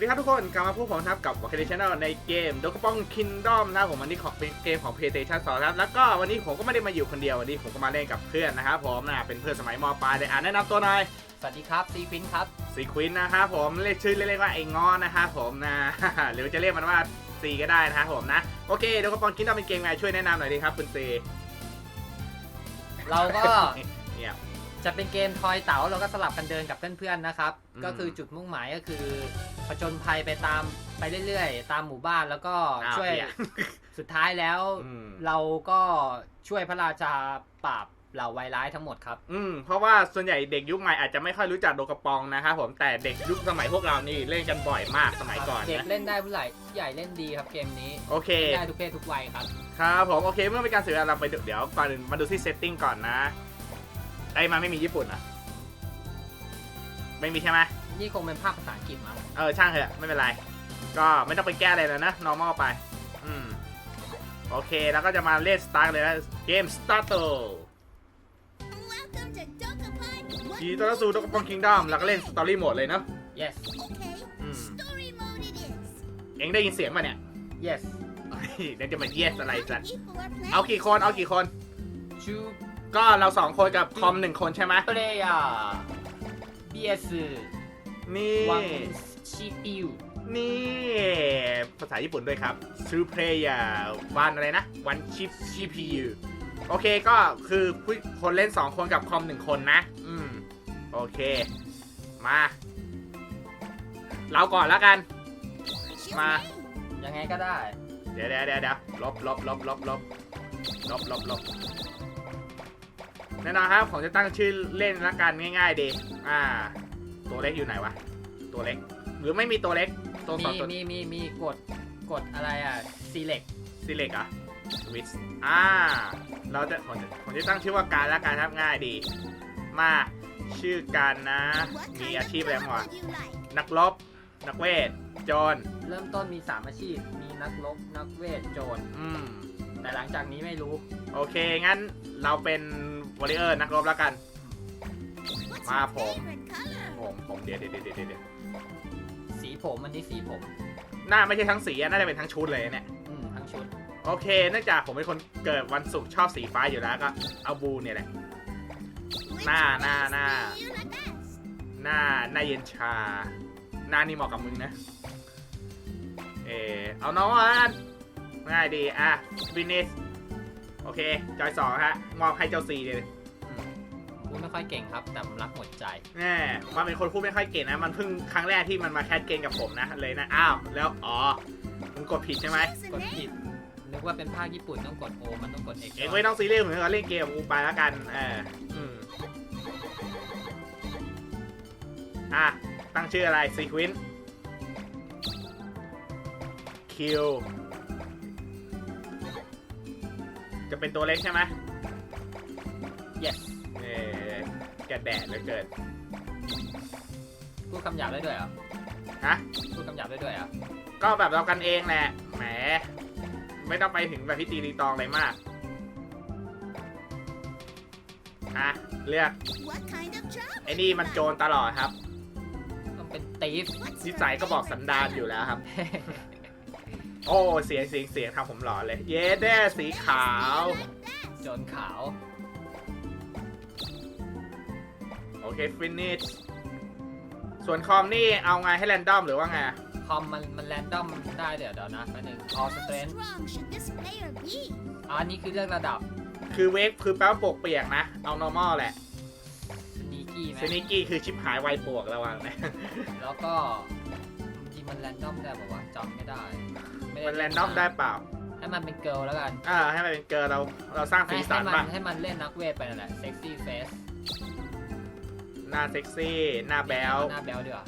สวัสดีครับทุกคน กลับมาพบผมครับกับ w a k a t i o n a l ในเกม d o k u p o n Kingdom นะครับผมวันนี้ของเป็นเกมของ PlayStation 2ครับ แล้วก็วันนี้ผมก็ไม่ได้มาอยู่คนเดียววันนี้ผมก็มาเล่นกับเพื่อนนะครับผมนะเป็นเพื่อนสมัยมปลายเลยอ่านแนะนำตัวหน่อยสวัสดีครับซีควินครับซีควินนะครับผมเรียกชื่อเรียกว่าไอ้งอนะครับผมนะหรือจะเรียกมันว่าซีก็ได้นะครับผมนะโอเค d o k u p o n Kingdom เป็นเกมไงช่วยแนะนำหน่อยดีครับคุณซีเราก็เนี่ย จะเป็นเกมทอยเต๋าเราก็สลับกันเดินกับเพื่อนๆนะครับ อืมก็คือจุดมุ่งหมายก็คือผจญภัยไปตามไปเรื่อยๆ ตามหมู่บ้านแล้วก็อ้าวช่วยเหี้ย สุดท้ายแล้ว อืมเราก็ช่วยพระราชาปราบเหล่าไวร้ายทั้งหมดครับ อืม เพราะว่าส่วนใหญ่เด็กยุคใหม่อาจจะไม่ค่อยรู้จักโดกระปองนะครับผมแต่เด็กยุคสมัยพวกเรานี่เล่นกันบ่อยมากสมัยก่อนเด็กนะเล่นได้ผู้ใหญ่ผู้ใหญ่เล่นดีครับเกมนี้โอเคเล่นได้ทุกเพศทุกวัยครับ ครับผมโอเคเมื่อเป็นการเสียเวลาเราไปดูเดี๋ยวก่อนอื่นมาดูที่เซตติ้งก่อนนะ ไอ้มันไม่มีญี่ปุ่นอะ ไม่มีใช่ไหมนี่คงเป็นภาคภาษาอังกฤษมั้งเออช่างเถอะไม่เป็นไร ก็ไม่ต้องไปแก้อะไรแล้วนะ normal ไป อืม โอเคแล้วก็จะมาเล่นสตาร์ทเลยนะเกมสตาร์ท Welcome to Dokapon. What ทีต้อนรับสู่ดกปองคิงดอมแล้วก็เล่นสตอรี่โหมดเลยเนาะ yes Okay, Hmm. story mode it is. เอ็งได้ยินเสียงป่ะเนี่ย yes เดี๋ยวจะมาเยียสอะไร How สัน many people are playing? เอากี่คนเอากี่คนชู ก็เราสองคนกับคอมหนึ่งคนใช่ไหมเพลย์ BS นี่วังชิปิวนี่ ภาษาญี่ปุ่นด้วยครับ True Player วันอะไรนะวันชิป CPU โอเคก็คือผู้คนเล่น 2 คนกับคอม 1 คนนะ อืม โอเค มา เราก่อนแล้วกัน What's your Ma. name? ยังไงก็ได้เดี๋ยวเดี๋ยวเดี๋ยวเดี๋ยวลบลบลบลบลบลบลบลบ แน่นอนครับผมจะตั้งชื่อเล่นละกันง่ายๆดีอ่า ตัวเล็กอยู่ไหนวะ ตัวเล็ก หรือไม่มีตัวเล็ก ตัวสอมีงตัวมีมีมีกดกดอะไรอะ select ซิเล็กอะวิสอ่า เราจะผมจะผมจะตั้งชื่อว่าการละกันครับง่ายดี มาชื่อการนะ What มี kind อา of ชีพอะไร job บ้างวะ would you like? นักรบ นักเวท โจร เริ่มต้นมี 3 อาชีพ มีนักรบ นักเวท โจร อืม แต่หลังจากนี้ไม่รู้ โอเค งั้นเราเป็น วอริเออร์นักรบแล้วกัน What's Ma your po. favorite color? ผมผมเดี๋ยวเดี๋ยวเดี๋ยวเดี๋ยวเดี๋ยวสีผมอันนี้สีผมน่าไม่ใช่ทั้งสีอะน่าจะเป็นทั้งชุดเลยเนี่ยอืมทั้งชุดโอเคเนื่องจากผมเป็นคนเกิดวันศุกร์ชอบสีฟ้าอยู่แล้วก็เอาบูเนี่ยแหละ Which Nah, ones nah, do nah. you like best? หน้าหน้าเย็นชา หน้านี่เหมาะกับมึงนะ เออเอาน้องอะง่ายดี อะฟินิส โอเค จอยสองฮะ มอบให้เจ้าซีเลยพูดไม่ค่อยเก่งครับ แต่ผมรักหมดใจแน่มันเป็นคนพูดไม่ค่อยเก่งนะ มันเพิ่งครั้งแรกที่มันมาแคสเกมกับผมนะ เลยนะ อ้าว แล้ว อ๋อ มึงกดผิดใช่ไหม Choose a กด name. ผิด นึกว่าเป็นภาคญี่ปุ่นต้องกด O มันต้องกด X เอ็งไม่ต้องซีเรียสเหมือนกับเล่นเกมกับกูไปแล้วกัน เอออืมอะ ตั้งชื่ออะไรซีควินคิว จะเป็นตัวเล็กใช่ไหม yes เออแกแดดเหลือเกิน พูดคำหยาบได้ด้วยเหรอฮะ พูดคำหยาบได้ด้วยเหรอก็แบบเรากันเองแหละ แหม ไม่ต้องไปถึงแบบพิตีรีตองอะไรมาก อะ เลือก What kind of job ไอ้ would นี่ you มัน like? โจรตลอดครับ ต้องเป็นตีฟ What's นิ your สัยก็บอก favorite สันดาน color? อยู่แล้วครับ โอ้เสียงเสียงเสียงทำผมหล่อเลย เย้แด้สีขาว You like best? โจรขาว โอเคฟินิชส่วนคอมนี่เอาไงให้แรนดอมหรือว่าไง คอมมันมันแรนดอมได้เดี๋ยวเดี๋ยวนะแป๊บนึง all How strength strong should this player be? อะอันนี้คือเลือกระดับคือเวฟคือแปลว่าปวกเปียกนะ เอา normal แหละ sneaky ไหมซนิกี้คือชิปหายไวปวกระวังนะ แล้วก็จริงๆ มันแรนดอมได้ป่าวะจำไม่ได้ไมันแรนดอมได้เปล่า ให้มันเป็นเกิร์ลแล้วกันอ่า ให้มันเป็นเกิร์ลเรา เราสร้างให้สีให้สันมับ้างให้มันเล่นนักเวทไปนั่นแหละ sexy face หน้าเซ็กซี่ หน้าแบลหน้าแบลดีกว่า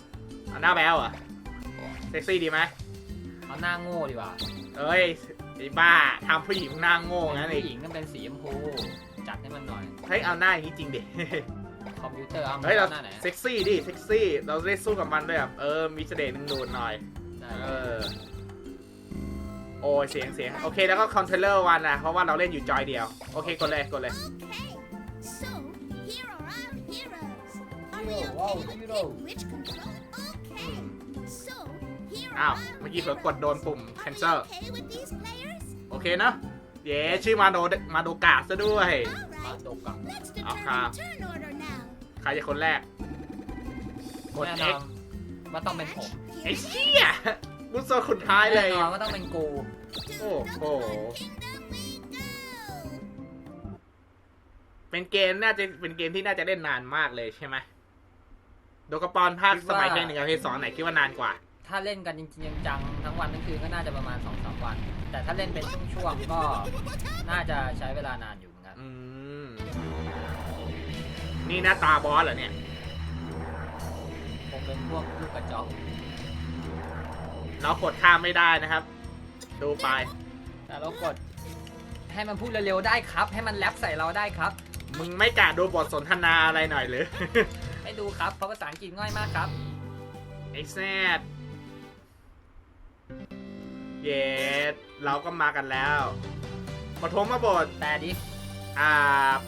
เอาหน้าแบลเหรอะเซ็กซี่ดีไหมเอาหน้าโง่ดีกว่าเอ้ยไอ้บ้าทำผู้หญิงหน้าโง่งั้นเป็นอีผู้หกญิงต้องเป็นสีชมพูจัดให้มันหน่อย เฮ้ย เอาหน้าอย่างนี้จริงดิ คอมพิวเตอร์เอาเฮ้ยเราหน้าไหนเซ็กซี่ดิเซ็กซี่เราได้สู้กับมันด้วยแบบเออมีเสน่ห์หนึ่งดูดหน่อยได้เออโอ้ยเสียงเสียงโอเคแล้วก็คอนเทนเลอร์วันนะเพราะว่าเราเล่นอยู่จอยเดียวโอเคกดเลยกดเลย Okay, so here are our heroes. Are we Hero, okay wow, with hero. picking which controller? Okay, so อ้าวเมื่อกี้เผลอกดโดนปุ่ม Are we cancel okay with these players? โอเคเนอะเย้ชื่อมาโดมาโดกาซะด้วยมา All ดกกับ right. Let's Okay. determine turn order now. ใครจะคนแรก กด แน่นอ X นว่าต้องเป็นผมไอ้เชี่ยมุดโซคนท้ายเลแน่ย นอนว่าต้องเป็นกู To Oh, the oh. Kingdom we go. เป็นเกมน่าจะเป็นเกมที่น่าจะเล่นนานมากเลยใช่ไหมโดกระปอนภาคสมัยเพลงหนึ่งกับเพลงสองไหนคิดว่านานกว่า ถ้าเล่นกันจริงๆจังๆทั้งวันทั้งคืนก็น่าจะประมาณ2อสวัน แต่ถ้าเล่นเป็นช่วงๆก็น่าจะใช้เวลานานอยู่ นี่หน้าตาบอสเหรอเนี่ยคงเป็นพวกลูกกระจอกเรากดข้ามไม่ได้นะครับ ดูไป แต่เรากด ให้มันพูดเร็วๆได้ครับ ให้มันแรปใส่เราได้ครับ มึงไม่กะดูบทสนทนาอะไรหน่อยหรือ ไม่ดูครับเพราะภาษาอังกฤษง่ายมากครับ ไอ้แซดเย็ดเราก็มากันแล้วปฐมมาบท แต่ดิ อ่า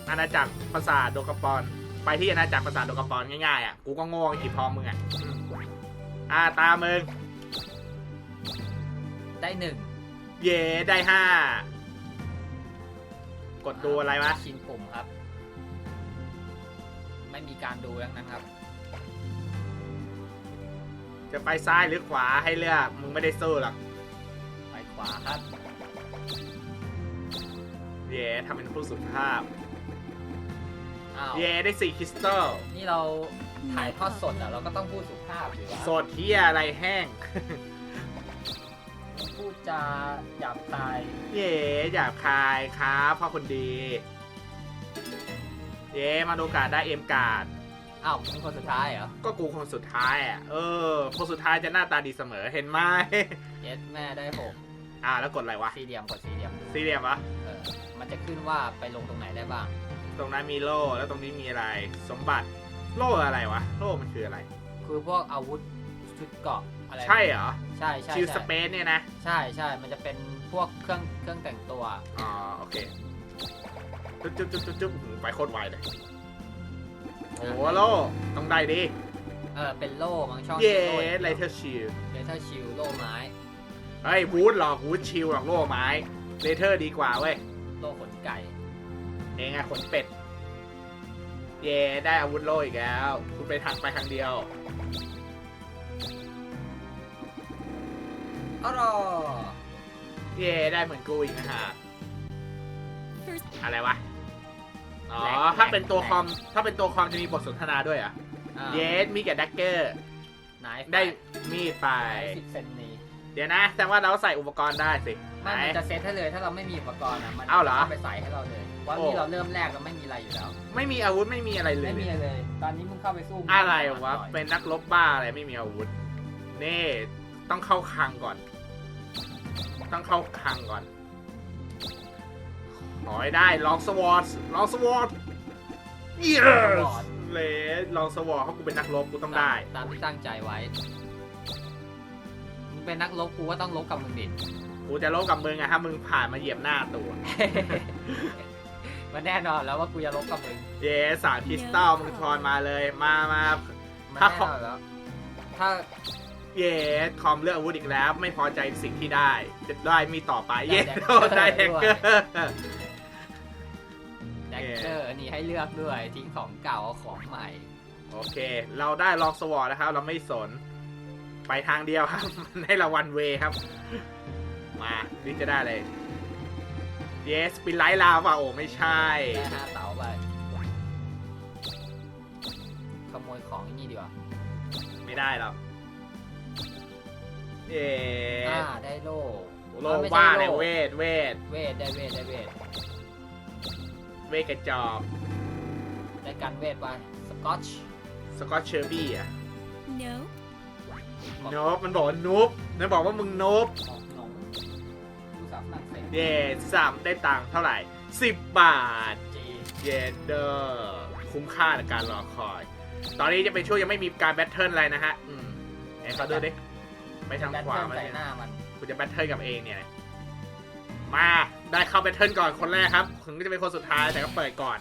อาณาจักรปราสาทโดกาปอน ไปที่อาณาจักรปราสาทโดกาปอนง่ายๆอะ กูก็โง่กี่พอมึงอะอืมอ่าตามมึง ได้หนึ่งเย่ได้ห้ากดดูอะไรวะ ชินปุ่มครับ ไม่มีการดูดังนั้นครับ จะไปซ้ายหรือขวาให้เลือก มึงไม่ได้สู้หรอก ไปขวาครับ เย่ทำเป็นผู้สุภาพ อ้าว เย่ได้สี่คริสตัลนี่เราถ่ายทอดสดอะ เราก็ต้องพูดสุภาพอยู่วะสดเที่ยอะไรแห้ง พูดจาหยาบคายเย่หยาบคายครับพ่อคนดี เย่มาดูการดได้เอ็มการ์ดอ้าวเป็นคนสุดท้ายเหรอก็กูคนสุดท้ายอะ เออ คนสุดท้ายจะหน้าตาดีเสมอเห็นไหมเอสแม่ได้หกอ่าแล้วกดอะไรวะ สี่เหลี่ยมกดสี่เหลี่ยมสี่เหลี่ยมวะเออมันจะขึ้นว่าไปลงตรงไหนได้บ้าง ตรงนั้นมีโล่แล้วตรงนี้มีอะไร สมบัติโล่อะไรวะ โล่มันคืออะไร คือพวกอาวุธชุดเกราะอะไรใช่เหรอ ใช่ใช่ชิลสใช่เปซเนี่ยนะ ใช่ใช่มันจะเป็นพวกเครื่องเครื่องแต่งตัว อ๋อโอเค จุ๊บจุ๊บจุ๊บจุ๊บจุ๊บหูไปโคตรไวเลย โอ้โหโล่ต้องได้ดิเออเป็นโล่บางช่องเย้โล่ไลเทอร์ชิลเลเทอร์ชิลโล่ไม้ เฮ้ยวูดหรอกวูดชิลหรอกโล่ไม้เลเทอร์ดีกว่าเว้ย โล่ขนไก่ เองอะขนเป็ด เย่ได้อาวุธโล่อีกแล้ว คุณไปทางไปทางเดียวอ๋อรอเย่ได้เหมือนกูอีกนะฮะ First, อะไรวะ อ๋อ ถ้าเป็นตัวคอม ถ้าเป็นตัวคอมจะมีบทสนทนาด้วยเหรอะอ่าเยสมีกับดักเกอร์ไหนได้มีดไปสิบเซนนี้เดี๋ยวนะ แสดงว่าเราใส่อุปกรณ์ได้สิไหนไม่มันจะเซตให้เลยถ้าเราไม่มีอุปกรณ์อะ มันอ้าวเหรอจะไปใส่ให้เราเลย ว่าโอ้นี่เราเริ่มแรกเราไม่มีอะไรอยู่แล้ว ไม่มีอาวุธไม่มีอะไรเลย ไม่มีอะไรเลย ตอนนี้มึงเข้าไปสู้มึงอะไรต้งวะต่อยเป็นนักรบบ้าอะไรไม่มีอาวุธ นี่ต้องเข้าคลังก่อน ต้องเข้าคลังก่อน ขอให้ได้ลองสวอตลองสวอตเยสเลยลองสวอตเพราะกูเป็นนักรบกูต้องได้ ตามที่ตั้งใจไว้ มึงเป็นนักลบกูก็ต้องลบกับมึงดิ กูจะลบกับมึงอะถ้ามึงผ่านมาเหยียบหน้าตัว มันแน่นอนแล้วว่ากูจะลบกับมึงเย้สามคริสตัลมึงทอนมาเลยมามา มันถ้าแน่เขานอนแล้ว ถ้าเย้คอมเลือกอาวุธอีกแล้ว ไม่พอใจสิ่งที่ได้ จะได้มีต่อไปเย้ได้แฮกเกอร์แดกเกอร์นี่ให้เลือกด้วยทิ้งของเก่าเอาของใหม่ โอเค เราได้ลองสวอตนะครับ เราไม่สนไปทางเดียวครับ มันให้เราวันเวครับ มานี่จะได้เลย เยสปินไลท์ลาวาโอไม่ใช่ ได้ห้าเต๋าไปขโมยของไอ้นี่ดีกว่าไม่ได้หรอกเย้อ่าได้โล่โลอ่ไม่ใช่ว่าเลยโล่เวทเวทเวทได้เวทได้เวทเวทกระจอกได้กันเวทไปสกอตช์สกอตเชอร์บี้อะ no. นบมันบอกว่านูบมันบอกว่ามึงนูบของ เย้สามได้ตังค์เท่าไหร่สิบบาท เยเดอร์คุ้มค่าในการรอคอย ตอนนี้จะเป็นช่วงยังไม่มีการแบทเทิลอะไรนะฮะ อืมไหนเขาดูดิ ไปทางขวาเทิลมาใส่เนี่ยหน้ามันคุณจะแบทเทิลกับเองเนี่ย มาได้เข้าแบทเทิลก่อนคนแรกครับถึงจะเป็นคนสุดท้ายแต่ก็เปิดก่อน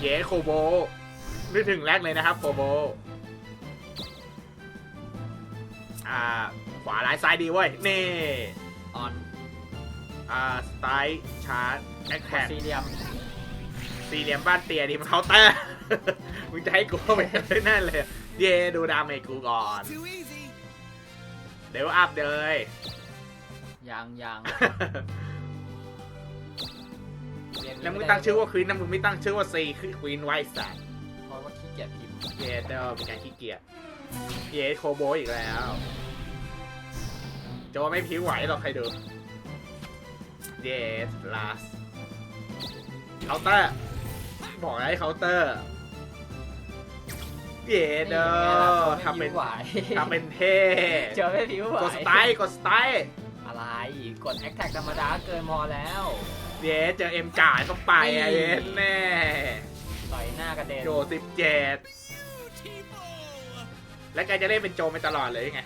เย้โคโบนึกถึงแรกเลยนะครับโคโบอ่าขวาร้ายซ้ายดีเว้ย นี่ออน อ่าสไตล์ชาร์จแอคกแท็ดกสี่เหลี่ยมสี่เหลี่ยมบ้านเตียดีมันเคาน์เตอร์ มึงจะให้กูเข้าไปนั่นเลย เย่ดูดาเมจกูก่อน Too easy. เดี๋ยวอัพเลยยังยังเกนี้แล้วมึงตั้งชื่อว่าควีนนะมึงไม่ตั้งชื่อว่าซีคือควีนไวส์สัตเพราะว่าขี้เกียจพิมพ์เย่เดอมีการขี้เกียจเย่โคโบอีกแล้ว โจไม่ผิวไหวหรอกใครดู เย่ลาสเคาน์เตอร์ บอกให้เคาน์เตอร์ เย่เดอทำเป็นไหวทำเป็นเท่เจอไม่ผิวไหวกดสไตล์กดสไตล์อะไร กดแอคแท็กธรรมดาเกินมอแล้ว เย่เจอเอ็มจ่ายเข้าไปอะเย็นแน่ต่อยหน้ากระเด็นโจสิบเจ็ด Tipo. แล้วแกจะเล่นเป็นโจไปตลอดเลยยังไง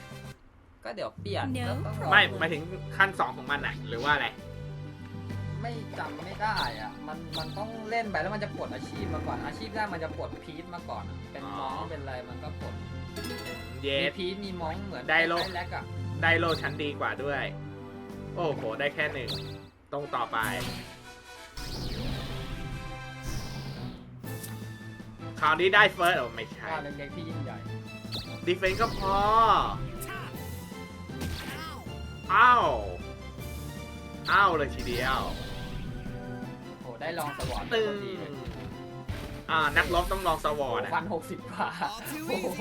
ก็เดี๋ยวเปลี่ยน No ก็ต้องรอไม่หมายถึงขั้นสองของมันอะหรือว่าอะไร ไม่จำไม่ได้อะมันมันต้องเล่นไปแล้วมันจะปลดอาชีพมาก่อน อาชีพแรกมันจะปลดพีทมาก่อนอะเป็นอ๋อน้องเป็นอะไรมันก็ปลดเยมีส พีทมีมองเหมือนได้โลคล้ายๆแลกอะได้โลชั้นดีกว่าด้วย โอ้โห ได้แค่หนึ่งตรงต่อไป คราวนี้ได้เฟิร์สโอ้ไม่ใช่ ก้าวเล็กๆที่ยิ่งใหญ่ดีเฟนก็พอ Top. Ow. อ้าว อ้าวเลยทีเดียวโอ้ได้ลองสวอตตึงดีเลยอ่านักรบต้องลองสวอร์ดพันหกสิบกว่า All too โอ้โห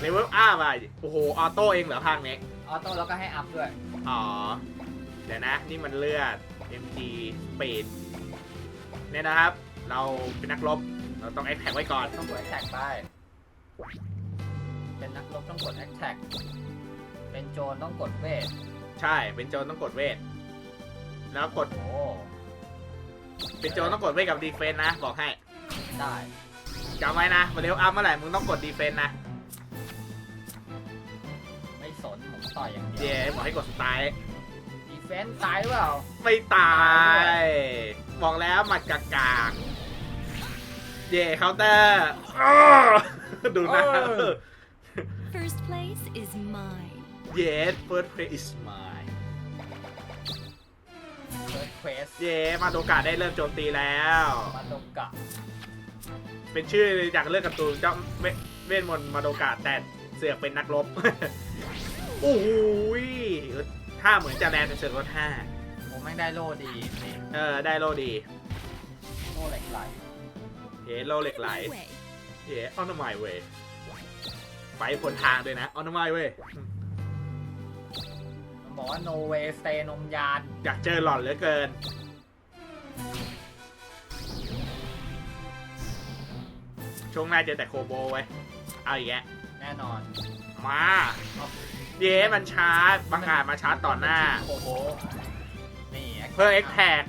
เลเวลอ้าไปโอ้โหออโต้เองเหรอภาคนี้ออโต้แล้วก็ให้อัพด้วย อ๋อ เดี๋ยวนะ นี่มันเลือด MG Speed เนี่ยนะครับ เราเป็นนักรบ เราต้องแอคแท็กไว้ก่อน ต้องกดแอคแท็กไป เป็นนักรบต้องกดแอคแท็ก เป็นโจรต้องกดเวทใช่ เป็นโจรต้องกดเวท แล้วกด โอ้เป็นโจรต้องกดเวทกับดีเฟนนะ บอกให้ได้จำไว้นะมาเร็วอัพเมื่อไหร่มึงต้องกดดีเฟนนะ ไม่สนผมต่อยอย่างเดีเย่ยวบอกให้กดสไตล์ดีเฟนส์ตายหรือเปล่าไม่ตาย บอกแล้วหมัดกากากเย่เคาน์เตอร์อ้อดูนะ First place is mine. Yes first place is mine เฟิร์สเควสเย่มาโดกาได้เริ่มโจมตีแล้ว มาโดกะเป็นชื่อจากเรื่องการ์ตูนเจ้าเวเวทมนต์มาโดกาแต่เสือกเป็นนักรบ โอ้โหยท่าเหมือนจะแรงแต่เสือกลดห้าผมไม่งได้โล่ดีนี่เออ ได้โลดีโล่เหล็กไหลเย่โลเหล็กไหล Way. เย่ออนไมเวไปผลทางด้วยนะออนไมเว มันบอกว่า no way stay นมยานอยากเจอหล่อนเหลือเกิน ช่วงหน้าเจอแต่โคโบไว้ยเอาอีกแยะแน่นอนมา เย้มันชาร์จบังอาจมาชาร์จต่อหน้าโอ้โหนี่เพื่อเอ็กแท็ก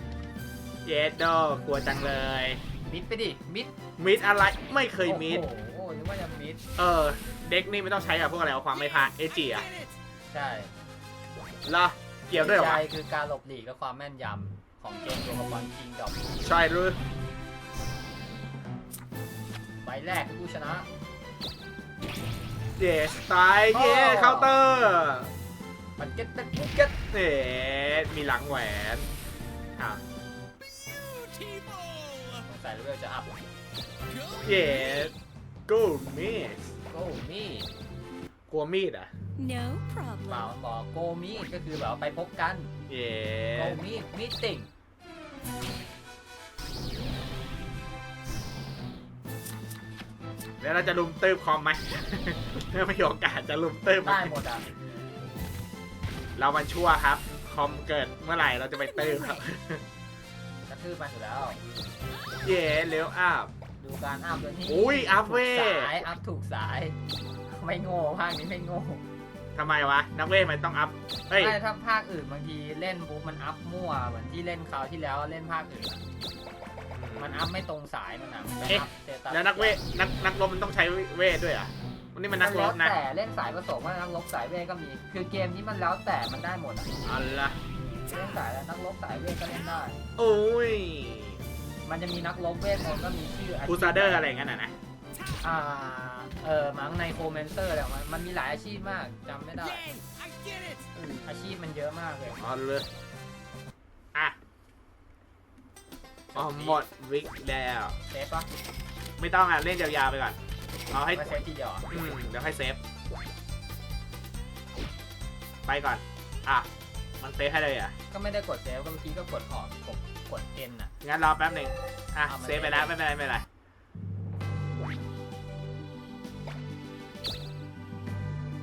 เยดโดกลัวจังเลย มิดไปดิ มิดมิดอะไรไม่เคยมิด โอ้โหนึกว่าจะมิด เออ เด็กนี่ไม่ต้องใช้กับพวกอะไรวะความไม่พลาดเอจีอะ Get it. ใช่ เหรอเกี่ยวด้วยเหรอใจวะ คือการหลบหลีกและความแม่นยำของเกมตัวกับบอลคิงดอมใช่หรือใบแรกคือผู้ชนะเย้สไตล์เย้เคาน์เตอร์มันเก็ตเป็นปุ๊กเก็ตเอ๋มีหลังแหวนอะ Tipo. สงสัยเลเวลจะอัพ Go. เย้กูมีดโก้มีกลัวมีดอะ No เปล่า problem. มันบอกโกมีดก็คือแบบว่าไปพบกัน เย้โกมีดมีติ่งแล้วเราจะลุมตื้บคอมไหม ถ้าไม่มีโอกาสจะลุมตื้บได้หมดอะเรามันชั่วครับ คอมเกิดเมื่อไหร่เราจะไปตื้บครับ กระทืบมันอยู่แล้ว เย้เร็วอัพ ดูการอัพด้วยนี่อุ้ยอัพเว้ถูกสายอัพถูกสาย ไม่โง่ภาคนี้ไม่โง่ ทำไมวะ นักเวทมันต้องอัพ เฮ้ย ไม่ถ้าภาคอื่นบางทีเล่นปุ๊บมันอัพมั่วเหมือนที่เล่นคราวที่แล้วเล่นภาคอื่นอะมันอัพไม่ตรงสายมันนะมันไปเอ๊ะอัพสเตตัสแล้วนักเวทนักนักรบมันต้องใช้เวทด้วยเหรอะวันนี้มันนักรบนะแล้วแต่เล่นสายผสมว่านักลบสายเวทก็มี คือเกมนี้มันแล้วแต่มันได้หมดอะเอาละเล่นสายแล้วนักลบสายเวทก็เล่นได้ โอ้ย มันจะมีนักลบเวทมนต์ก็มีชื่อคูซาเดอร์อะไรอย่างนั้นอะนะ อ่า เออมั้งในโคเมนเตอร์แหละมันมันมีหลายอาชีพมากจำไม่ได้ Yay! I get it! เอออาชีพมันเยอะมากเลยเอาเลยอะอ๋อหมดวิกแล้ว เซฟปะไม่ต้องอะ เล่นยาวๆไปก่อน เอาให้มาเซฟทีเดียวอะอืมเดี๋ยวให้เซฟ ไปก่อน อะ มันเซฟให้เลยอะ ก็ไม่ได้กดเซฟก็เมื่อกี้ก็กดออกกดกดเอ็นอะ งั้นรอแป๊บหนึ่งอะ เอามา เซฟไปแล้วไม่เป็นไรไม่เป็นไร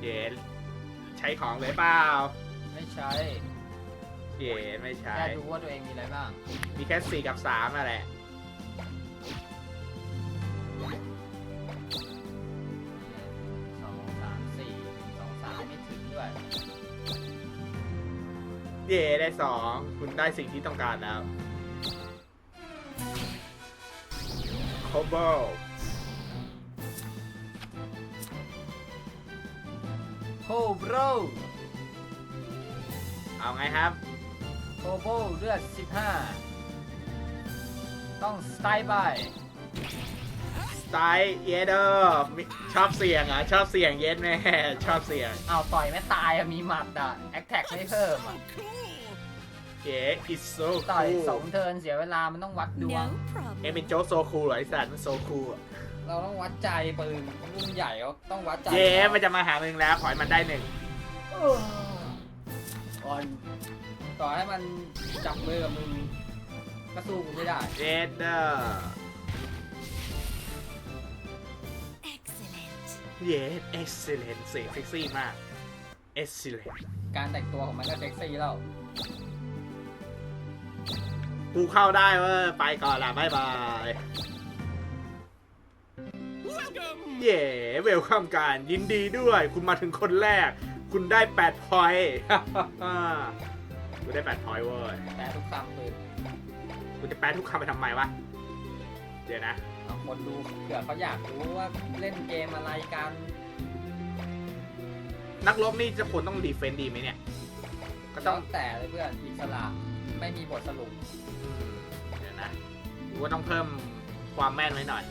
เย็นใช้ของเลยเปล่าไม่ใช้เย็นไม่ใช้แค่ดูว่าตัวเองมีอะไรบ้าง มีแค่สี่กับสามนั่นแหละสองสามสี่สองสามไม่ถึงด้วย เย่ได้สองคุณได้สิ่งที่ต้องการแล้วโคโบ โคโบรเอาไงครับโคโบเลือด 15 ต้องสไตล์บายสไตล์เยเดอร์ชอบเสียงอะ ชอบเสียงเย็นแม่ชอบเสียงเอาต่อยไม่ตายอะมีหมัดอะแอคแท็กไม่เพิ่มอะ Cool! เย่ it's so ต่อย cool สองเทิร์นเสียเวลามันต้องวัดดวง No เอ็ม problem. เป็นโจ๊กโซคูลเหรอไอสัตว์มันโซคูลอะ เราต้องวัดใจปืนรุ่นใหญ่ก็ต้องวัดใจเย่มันจะมาหามึงแล้วขอให้มันได้หนึ่งเออก่อนต่อให้มันจับมือกับมึงก็สู้กูไม่ได้เยเดอร์ Excellent. เย่ excellent เสียงเซ็กซี่มาก excellent การแต่งตัวของมันก็เซ็กซี่แล้วกูเข้าได้เว้ยไปก่อนละบ๊ายบาย Welcome! เย่เวลคัมการยินดีด้วย คุณมาถึงคนแรก คุณได้8พอยต์กูได้8พอยต์เว้ยแต่ทุกคำปืนกูจะแปลทุกคำไปทำไมวะ เดี๋ยวนะ เอาคนดูเผื่อเขาอยากรู้ว่าเล่นเกมอะไรกัน นักรบนี่จะควรต้องดีเฟนต์ดีไหมเนี่ยก็ต้ต้อองงแต่เลยเพื่อนอิสระไม่มีบทสรุป อืมเดี๋ยวนะกูว่าต้องเพิ่มความแม่นไว้หน่อย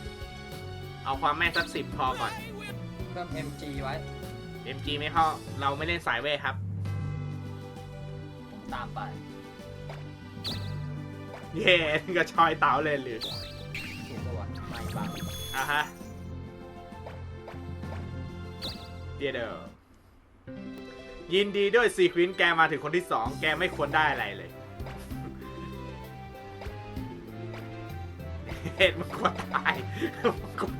เอาความแม่นสักสิบพอก่อน เพิ่ม MG ไว้ MG ไม่เข้า เราไม่เล่นสายเวทครับ ผมตามไป เย่นี่ก็ชอยเต๋าเลยหรือถูกปะวะไม่บังอะฮะเดียเดอร์ยินดีด้วยซีควินแกมาถึงคนที่สองแกไม่ควรได้อะไรเลย เห็นมึงกลัวตายมึงกลัวต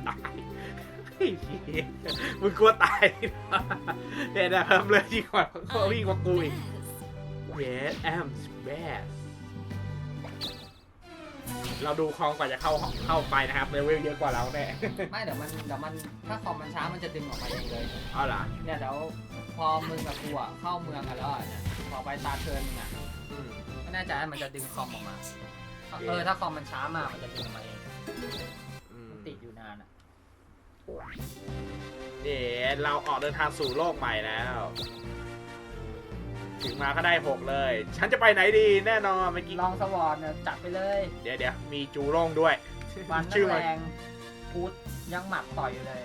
ายไอ้เหี้ย มึงกลัวตายเดี๋ยวนะเพิ่มเลยยิ่งกว่าเขาวิ่งกว่ากูอีก Yes. Yes I'm best เราดูคลองกว่าจะเข้าเข้าไปนะครับเลเวลเยอะกว่าเราแน่ไม่เดี๋ยวมันเดี๋ยวมันถ้าคอมมันช้ามันจะดึงออกมาเองเลยเอาล่ะเนี่ยเดี๋ยวพอมึงกับกูอะเข้าเมืองกันแล้วอะเนี่ยพอไปตาเทิร์นมึงอะอืมไม่แน่ใจว่ามันจะดึงคอมออกมาโอเคเออถ้าคอมมันช้ามากมันจะดึงออกมาเองอืมติดอยู่นานอะ เดี๋ยวเราออกเดินทางสู่โลกใหม่แล้ว ถึงมาก็ได้หกเลย ฉันจะไปไหนดีแน่นอนเมื่อกี้ลองสวอร์เนี่ยจัดไปเลยเดี๋ยวเดี๋ยวมีจูโร่งด้วย วันชื่อนั่มัน แรงพูดยังหมัดต่อยอยู่เลย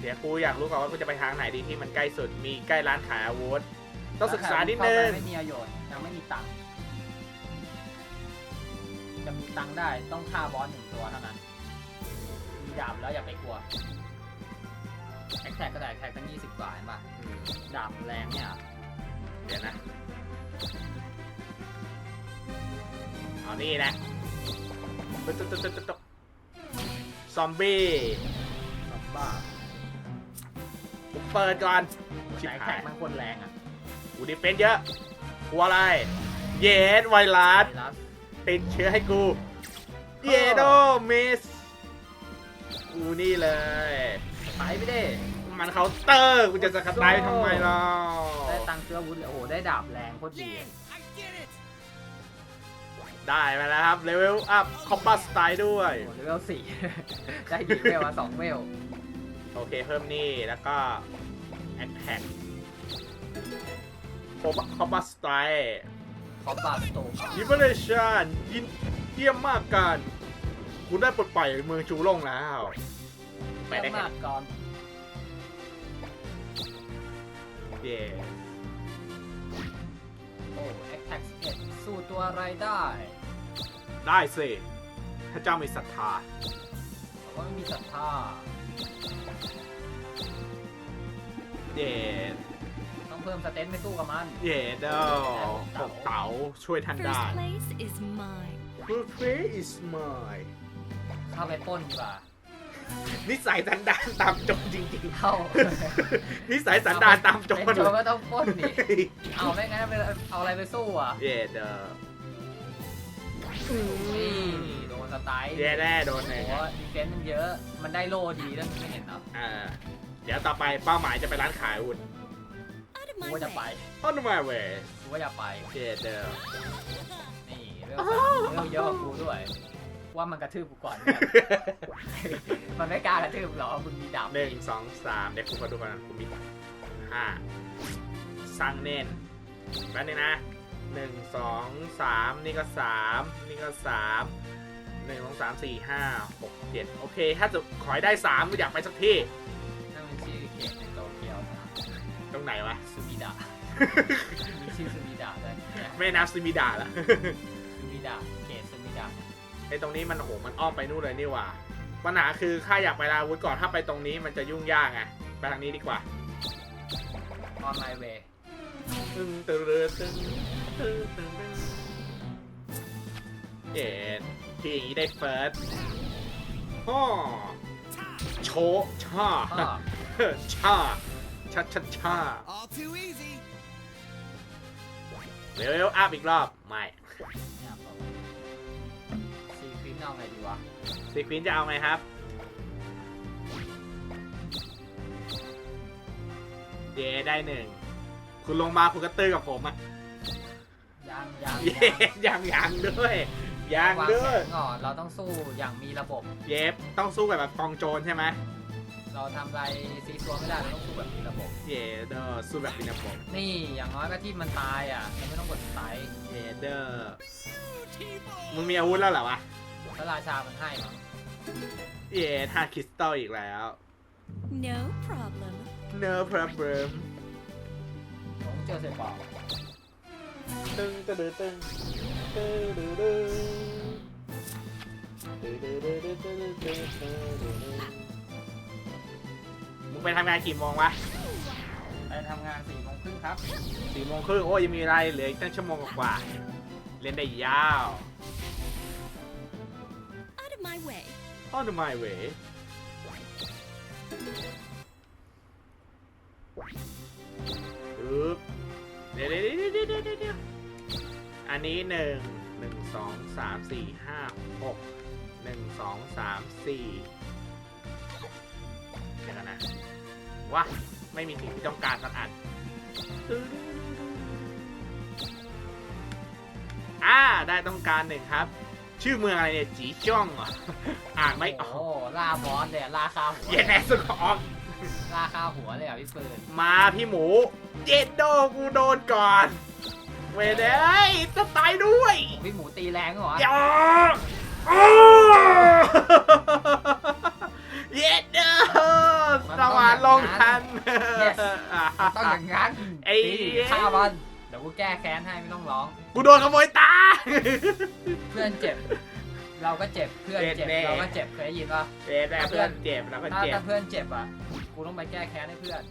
เดี๋ยวกูอยากรู้ก่อนว่ากูจะไปทางไหนดีที่มันใกล้สุด มีใกล้ร้านขายอาวุธต้องศึกษานิดนึงเข้าไปไม่มีประโยชน์ยังไม่มีตังค์จะมีตังค์ได้ต้องฆ่าบอสหนึ่งตัวเท่านั้น มีดาบแล้วอย่าไปกลัว แอคแท็กก็ได้แอคแท็กตั้งยี่สิบกว่าเห็นปะดาบแรงเนี่ยเดี๋ยวนะเอานี่นะตุ๊ดตุ๊ดตุ๊ดตุ๊ดตุ๊ดซอมบี้สับบ้าผมเปิดก่อนชิบแต่แอคหาแท็ยกมันคนแรงอะกูดิเฟนเยอะกลัวอะไร เยสไวรัสไวรัสติดเชื้อให้กู เยโดมิสกูนี่เลย ไปไม่ได้มันเคาน์เตอร์กูจะสกัดไลท์ทำไมล่ะได้ตังค์ซื้ออาวุธเลยโอ้โหได้ดาบแรงโคตรดี Yay! I get it! ได้มาแล้วครับเลเวลอัพคอมบัสไตล์ด้วย โอ้โหเลเวลสี่ ได้กี่เวลอะสองเวลโอเคเพิ่มนี่แล้วก็แอคแท็กคอมบัสไตล์คอมบาสโตยิมเลชันยินเยี่ยมมากกันคุณได้ปลดปล่อยเมืองจูล่งแล้ว ไปเยี่ยได้มแค่มากก่อนเย่โอ้แอคแท็กเอ็ดสู้ตัวอะไรได้ได้สิถ้าเจ้ามีศรัทธาแต่ว่าไม่มีศรัทธาเย่ต้องเพิ่มสเตนไม่สู้กับมันเย่เด้อหกเต๋าช่วยท่านได้ First place is mine. Good play is mine เข้าไปปล้นดีกว่า นิสัยสันดานตามโจรจริงเข้าๆนิสัยสันดานตามโจเป็นรโจรก็ต้องปล้นดิเอาไม่งั้นไปเอาอะไรไปสู้อะเย่เด้อนี่โดนสไตล์เย่แน่โดนโอ้เลยโหดีเฟนซ์มันเยอะ มันได้โลดีแล้วไม่เห็นเหรออ่าเดี๋ยวต่อไปเป้าหมายจะไปร้านขายอาวุธ Out of กู my ว่าจะไป way. On my way กูว่าจะไป เย่เด้อนี่เรื่องเรื่องเยอะกว่ากูด้วย ว่ามันกระทืบกูก่อนมันไม่กล้ากระทืบหรอกมึงมีดาบหนึ่งสองสามเดี๋ยวคุณมาดูกันคุณมีห้าสร้างเน้นแป๊บนึงนะหนึ่งสองสามนี่ก็สามนี่ก็สามหนึ่งสองสามสี่ห้าหกเจ็ดโอเค ถ้าจะขอให้ได้สามก็อยากไปสักที่นั่นมันชื่อเขตในโตเกียวตรงไหนวะ ซูมิดะมีชื่อซูมิดะด้วยเนี่ยแม่น้ำซิมิดาล่ะซูมิดะเขตซูมิดะ ไอ้ตรงนี้มันโอ้โหมันอ้อมไปนู่นเลยนี่หว่าปัญหาคือข้าอยากไปลาวุธก่อนถ้าไปตรงนี้มันจะยุ่งยากไงไปทางนี้ดีกว่า on my way ตึงตึงตึงตึงตึงตึงตึงเอ็ดที่อย่างนี้ได้เฟิร์สฮ่อโชะช่าก็ชาชาชาชา All too easy. เลเวลอัพอีกรอบ ไม่ เนี่ยบอกซีควินเอาไงดีวะซีควินจะเอาไงครับ เย่ได้หนึ่ง คุณลงมาคุณก็ตื้อกับผมอะยังยังเย่ยังยังด้วยยังวางด้แผวยนก่อนเราต้องสู้อย่างมีระบบ เย็บต้องสู้กับแบบกองโจรใช่ไหมเราทำอะไรซีซัวไม่ได้เราต้องสู้แบบมีระบบ เย่เดอร์สู้แบบมีระบบนี่อย่างน้อยก็ที่มันตายอะเราไม่ต้องกดสไตล์เย่เดอร์ T-ball. มึงมีอาวุธแล้วเหรอวะ พระราชามันให้มั้งเย่ท่าคริสตัลอีกแล้ว No problem. no problem ผมเจอเสร็จเปล่าตึงตึงตึงตึงตึงตึงตึงตึงตึงตึงตึงตึงตึงตึงมึงไปทำงานกี่โมงวะไปทำงานสี่โมงครึ่งครับสี่โมงครึ่งโอ้ยยังมีเวลาเหลืออีกตั้งชั่วโมงกว่าๆเล่นได้ยาว Out of my way. On my way ปึ๊บเดี๋ยวเดี๋ยวเดี๋ยวเดี๋ยวเดี๋ยวเดี๋ยวอันนี้หนึ่งหนึ่งสองสามสี่ห้าหกหนึ่งสองสามสี่เดี๋ยวกันนะว้าไม่มีสิ่งที่ต้องการสักอันอ่าได้ต้องการหนึ่งครับ ชื่อเมืองอะไรเนี่ยจีจ้องเหรออ่านไม่ออกโอ้ล่าบอสเลยอะล่าคาหัวเย็นแอสุดออก ล่าคาหัวเลยอะพี่ปืนมาพี่หมู เย็นโดกูโดนก่อน เวยเด้ยจะตายด้วยโอ้พี่หมูตีแรงเหรออย่าอ้อเย็นเด้อสวรรค์ลงทันต้องอย่างงั้นไอ้ ตีฆ่ามันเดี๋ ยวกูแก้แค้นให้ไม่ต้องร้อง กูโดนขโมยตา เพื่อนเจ็บ เราก็เจ็บเพื่อนเจ็บเจ็บแน่ เราก็เจ็บเคยได้ยินป่ะเย็นแม่เพื่อนเจ็บแล้วก็ถ้าเจ็บ ถ้าเพื่อนเจ็บอะกูต้องไปแก้แค้นให้เพื่อน